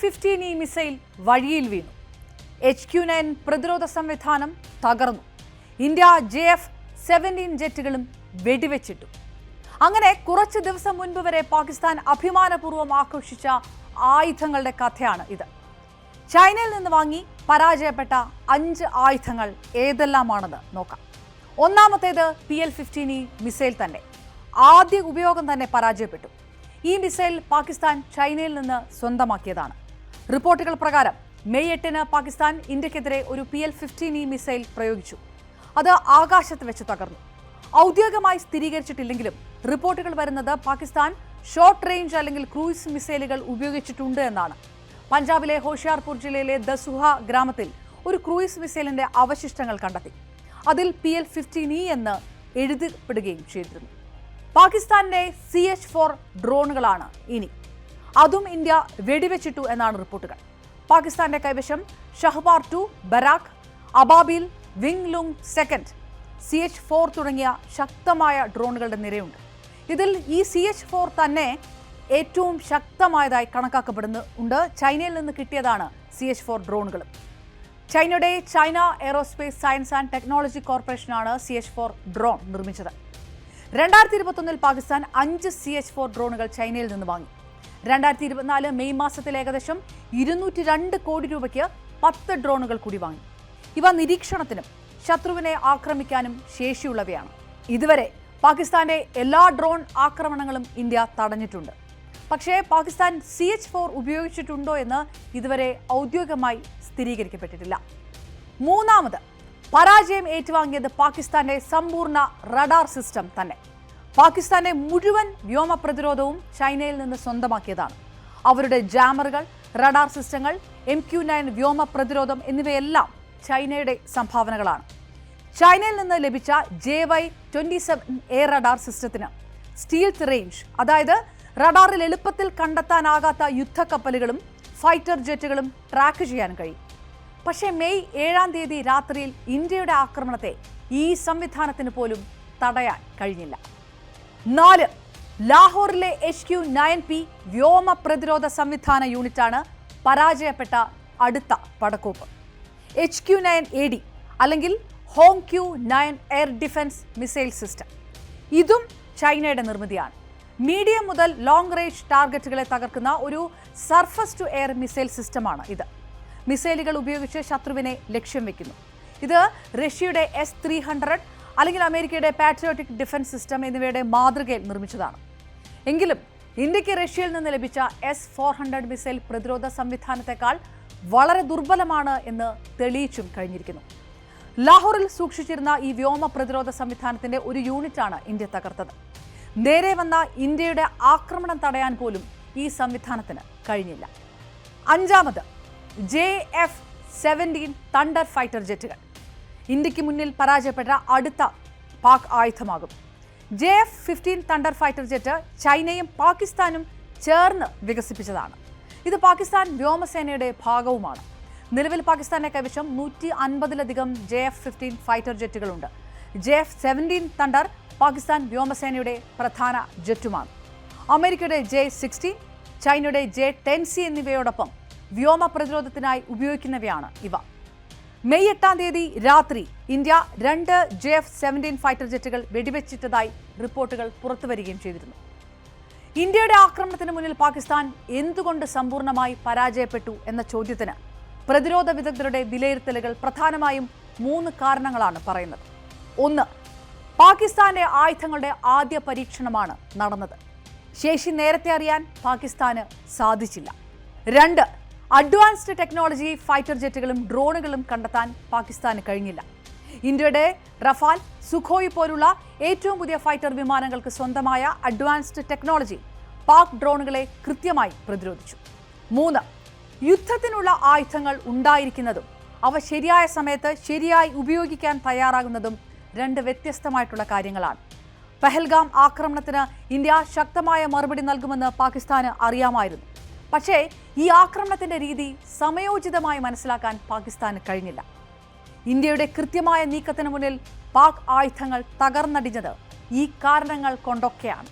Fifteen E missile വഴിയിൽ വീണു. H Q nine പ്രതിരോധ സംവിധാനം തകർന്നു. ഇന്ത്യ ജെ എഫ് സെവന്റീൻ ജെറ്റുകളും വെടിവെച്ചിട്ടു. അങ്ങനെ കുറച്ച് ദിവസം മുൻപ് വരെ പാകിസ്ഥാൻ അഭിമാനപൂർവം ആഘോഷിച്ച ആയുധങ്ങളുടെ കഥയാണ് ഇത്. ചൈനയിൽ നിന്ന് വാങ്ങി പരാജയപ്പെട്ട അഞ്ച് ആയുധങ്ങൾ ഏതെല്ലാമാണെന്ന് നോക്കാം. ഒന്നാമത്തേത് P L fifteen E missile തന്നെ. ആദ്യ ഉപയോഗം തന്നെ പരാജയപ്പെട്ടു. ഈ മിസൈൽ പാകിസ്ഥാൻ ചൈനയിൽ നിന്ന് സ്വന്തമാക്കിയതാണ്. റിപ്പോർട്ടുകൾ പ്രകാരം മെയ് എട്ടിന് പാകിസ്ഥാൻ ഇന്ത്യക്കെതിരെ ഒരു P L fifteen E missile പ്രയോഗിച്ചു. അത് ആകാശത്ത് വെച്ച് തകർന്നു. ഔദ്യോഗികമായി സ്ഥിരീകരിച്ചിട്ടില്ലെങ്കിലും റിപ്പോർട്ടുകൾ വരുന്നത് പാകിസ്ഥാൻ ഷോർട്ട് റേഞ്ച് അല്ലെങ്കിൽ ക്രൂയിസ് മിസൈലുകൾ ഉപയോഗിച്ചിട്ടുണ്ട് എന്നാണ്. പഞ്ചാബിലെ ഹോഷിയാർപൂർ ജില്ലയിലെ ദസുഹ ഗ്രാമത്തിൽ ഒരു ക്രൂയിസ് മിസൈലിന്റെ അവശിഷ്ടങ്ങൾ കണ്ടെത്തി. അതിൽ പി എൽ ഫിഫ്റ്റീൻ ഇ എന്ന് എഴുതപ്പെടുകയും ചെയ്തിരുന്നു. പാകിസ്ഥാന്റെ സി എച്ച് ഫോർ ഡ്രോണുകളാണ് ഇനി അതും ഇന്ത്യ വെടിവെച്ചിട്ടു എന്നാണ് റിപ്പോർട്ടുകൾ. പാകിസ്ഥാന്റെ കൈവശം Shahpar two Burraq Ababil Wing Loong second C H four തുടങ്ങിയ ശക്തമായ ഡ്രോണുകളുടെ നിരയുണ്ട്. ഇതിൽ ഈ സി എച്ച് ഫോർ തന്നെ ഏറ്റവും ശക്തമായതായി കണക്കാക്കപ്പെടുന്നുണ്ട് ചൈനയിൽ നിന്ന് കിട്ടിയതാണ് സി എച്ച് ഫോർ ഡ്രോണുകളും ചൈനയുടെ China aerospace science and technology കോർപ്പറേഷനാണ് C H four drone നിർമ്മിച്ചത്. രണ്ടായിരത്തി ഇരുപത്തൊന്നിൽ പാകിസ്ഥാൻ അഞ്ച് സി എച്ച് ഫോർ ഡ്രോണുകൾ ചൈനയിൽ നിന്ന് വാങ്ങി. രണ്ടായിരത്തി ഇരുപത്തിനാല് മെയ് മാസത്തിൽ ഏകദേശം ഇരുന്നൂറ്റി രണ്ട് കോടി രൂപയ്ക്ക് പത്ത് ഡ്രോണുകൾ കൂടി വാങ്ങി ഇവ നിരീക്ഷണത്തിനും ശത്രുവിനെ ആക്രമിക്കാനും ശേഷിയുള്ളവയാണ്. ഇതുവരെ പാകിസ്ഥാന്റെ എല്ലാ ഡ്രോൺ ആക്രമണങ്ങളും ഇന്ത്യ തടഞ്ഞിട്ടുണ്ട്. പക്ഷേ പാകിസ്ഥാൻ സി എച്ച് ഫോർ ഉപയോഗിച്ചിട്ടുണ്ടോ എന്ന് ഇതുവരെ ഔദ്യോഗികമായി സ്ഥിരീകരിക്കപ്പെട്ടിട്ടില്ല. മൂന്നാമത് പരാജയം ഏറ്റുവാങ്ങിയത് പാകിസ്ഥാന്റെ സമ്പൂർണ റഡാർ സിസ്റ്റം തന്നെ. പാകിസ്ഥാന്റെ മുഴുവൻ വ്യോമ പ്രതിരോധവും ചൈനയിൽ നിന്ന് സ്വന്തമാക്കിയതാണ്. അവരുടെ ജാമറുകൾ റഡാർ സിസ്റ്റങ്ങൾ എം ക്യു നയൻ വ്യോമ പ്രതിരോധം എന്നിവയെല്ലാം ചൈനയുടെ സംഭാവനകളാണ്. ചൈനയിൽ നിന്ന് ലഭിച്ച J Y twenty seven air radar സിസ്റ്റത്തിന് സ്റ്റീൽ റേഞ്ച് അതായത് റഡാറിൽ എളുപ്പത്തിൽ കണ്ടെത്താനാകാത്ത യുദ്ധക്കപ്പലുകളും ഫൈറ്റർ ജെറ്റുകളും ട്രാക്ക് ചെയ്യാൻ കഴിയും. പക്ഷേ മെയ് ഏഴാം തീയതി രാത്രിയിൽ ഇന്ത്യയുടെ ആക്രമണത്തെ ഈ സംവിധാനത്തിന് പോലും തടയാൻ കഴിഞ്ഞില്ല. നാല്. ലാഹോറിലെ എച്ച് ക്യു നയൻ പി വ്യോമ പ്രതിരോധ സംവിധാന യൂണിറ്റാണ് പരാജയപ്പെട്ട അടുത്ത പടക്കോപ്പ്. H Q nine A D അല്ലെങ്കിൽ Hong Q nine air defence missile system ഇതും ചൈനയുടെ നിർമ്മിതിയാണ്. മീഡിയം മുതൽ ലോങ് റേഞ്ച് ടാർഗറ്റുകളെ തകർക്കുന്ന ഒരു സർഫസ് ടു എയർ മിസൈൽ സിസ്റ്റമാണ് ഇത്. മിസൈലുകൾ ഉപയോഗിച്ച് ശത്രുവിനെ ലക്ഷ്യം വെക്കുന്നു. ഇത് റഷ്യയുടെ എസ് ത്രീ ഹൺഡ്രഡ് അല്ലെങ്കിൽ അമേരിക്കയുടെ പാട്രിയോട്ടിക് ഡിഫൻസ് സിസ്റ്റം എന്നിവയുടെ മാതൃകയിൽ നിർമ്മിച്ചതാണ്. എങ്കിലും ഇന്ത്യയ്ക്ക് റഷ്യയിൽ നിന്ന് ലഭിച്ച എസ് ഫോർ ഹൺഡ്രഡ് മിസൈൽ പ്രതിരോധ സംവിധാനത്തെക്കാൾ വളരെ ദുർബലമാണ് എന്ന് തെളിയിച്ചും കഴിഞ്ഞിരിക്കുന്നു. ലാഹോറിൽ സൂക്ഷിച്ചിരുന്ന ഈ വ്യോമ പ്രതിരോധ സംവിധാനത്തിന്റെ ഒരു യൂണിറ്റാണ് ഇന്ത്യ തകർത്തത്. നേരെ വന്ന ഇന്ത്യയുടെ ആക്രമണം തടയാൻ പോലും ഈ സംവിധാനത്തിന് കഴിഞ്ഞില്ല. അഞ്ചാമത് J F seventeen thunder fighter ജെറ്റുകൾ ഇന്ത്യയ്ക്ക് മുന്നിൽ പരാജയപ്പെട്ട അടുത്ത Pak ആയുധമാകും. J F fifteen thunder fighter jet ചൈനയും പാകിസ്ഥാനും ചേർന്ന് വികസിപ്പിച്ചതാണ്. ഇത് പാകിസ്ഥാൻ വ്യോമസേനയുടെ ഭാഗവുമാണ്. നിലവിൽ പാകിസ്ഥാന്റെ കൈവശം നൂറ്റി അൻപതിലധികം J F fifteen fighter ജെറ്റുകളുണ്ട്. J F seventeen thunder Pakistan വ്യോമസേനയുടെ പ്രധാന ജെറ്റുമാണ്. അമേരിക്കയുടെ ജെ സിക്സ്റ്റീൻ ചൈനയുടെ ജെ ടെൻ സി എന്നിവയോടൊപ്പം വ്യോമ പ്രതിരോധത്തിനായി ഉപയോഗിക്കുന്നവയാണ് ഇവ. മെയ് എട്ടാം തീയതി രാത്രി ഇന്ത്യ രണ്ട് ജെ എഫ് സെവന്റീൻ ഫൈറ്റർ ജെറ്റുകൾ വെടിവെച്ചിട്ടതായി റിപ്പോർട്ടുകൾ പുറത്തുവരികയും ചെയ്തിരുന്നു. ഇന്ത്യയുടെ ആക്രമണത്തിന് മുന്നിൽ പാകിസ്ഥാൻ എന്തുകൊണ്ട് സമ്പൂർണമായി പരാജയപ്പെട്ടു എന്ന ചോദ്യത്തിന് പ്രതിരോധ വിദഗ്ധരുടെ വിലയിരുത്തലുകൾ പ്രധാനമായും മൂന്ന് കാരണങ്ങളാണ് പറയുന്നത്. ഒന്ന് പാകിസ്ഥാന്റെ ആയുധങ്ങളുടെ ആദ്യ പരീക്ഷണമാണ് നടന്നത്. ശേഷി നേരത്തെ അറിയാൻ പാകിസ്ഥാന് സാധിച്ചില്ല. രണ്ട് അഡ്വാൻസ്ഡ് ടെക്നോളജി ഫൈറ്റർ ജെറ്റുകളും ഡ്രോണുകളും കണ്ടെത്താൻ പാകിസ്ഥാന് കഴിഞ്ഞില്ല. ഇന്ത്യയുടെ റഫാൽ സുഖോയ് പോലുള്ള ഏറ്റവും പുതിയ ഫൈറ്റർ വിമാനങ്ങൾക്ക് സ്വന്തമായ അഡ്വാൻസ്ഡ് ടെക്നോളജി പാക് ഡ്രോണുകളെ കൃത്യമായി പ്രതിരോധിച്ചു. മൂന്ന് യുദ്ധത്തിനുള്ള ആയുധങ്ങൾ ഉണ്ടായിരിക്കുന്നതും അവ ശരിയായ സമയത്ത് ശരിയായി ഉപയോഗിക്കാൻ തയ്യാറാകുന്നതും രണ്ട് വ്യത്യസ്തമായിട്ടുള്ള കാര്യങ്ങളാണ്. പെഹൽഗാം ആക്രമണത്തിന് ഇന്ത്യ ശക്തമായ മറുപടി നൽകുമെന്ന് പാകിസ്ഥാന് അറിയാമായിരുന്നു. പക്ഷേ ഈ ആക്രമണത്തിന്റെ രീതി സമയോചിതമായി മനസ്സിലാക്കാൻ പാകിസ്ഥാന് കഴിഞ്ഞില്ല. ഇന്ത്യയുടെ കൃത്യമായ നീക്കത്തിന് മുന്നിൽ പാക് ആയുധങ്ങൾ തകർന്നടിഞ്ഞത് ഈ കാരണങ്ങൾ കൊണ്ടൊക്കെയാണ്.